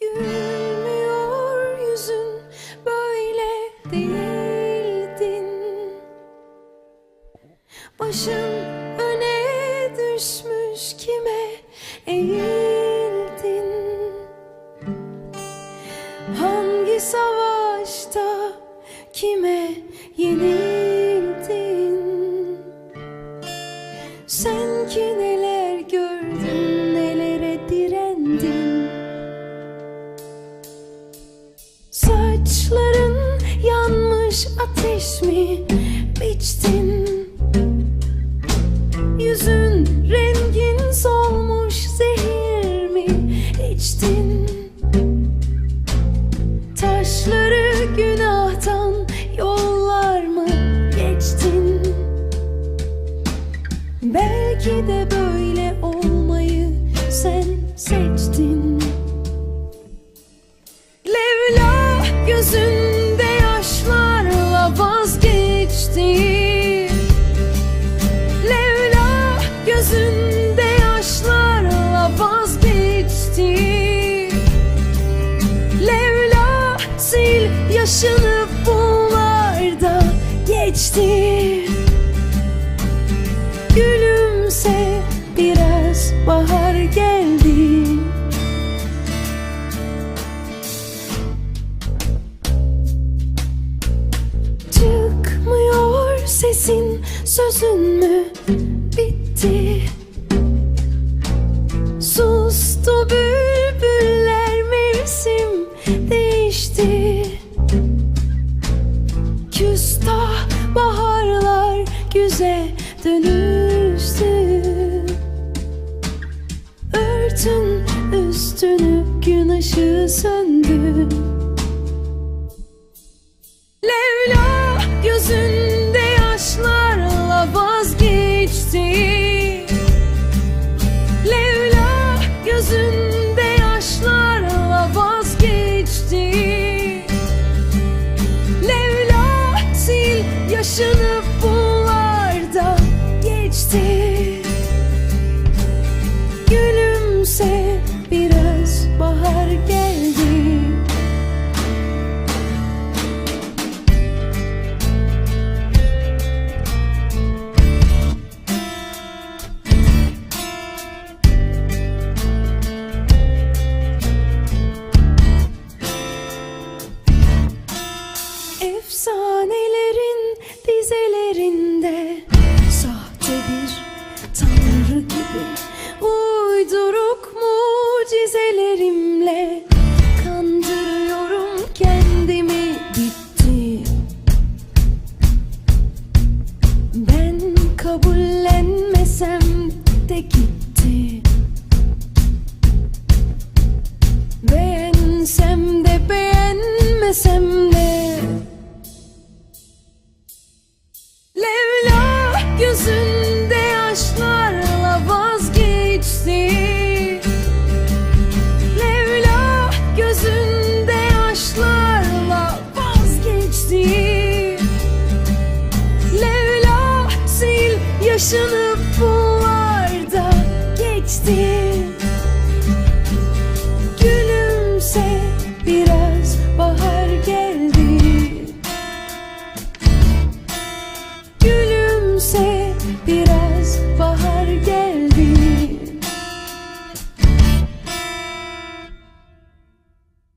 Gülmüyor yüzün böyle değildin. Başın öne düşmüş kime eğildin? Hangi savaşta kime yenildin ateş mi biçtin? Yüzün rengin solmuş zehir mi içtin? Taşları günahtan yollar mı geçtin? Belki de böyle olmayı sen seçtin. Levla gözünde yaşını bunlarda geçti. Gülümse biraz bahar geldi. Çıkmıyor sesin sözün mü bitti? Sustu bülbüller güze dönüştü Örtün üstünü gün ışığı söndü. Levla you. Kapanıp buharda geçti. Gülümse biraz bahar.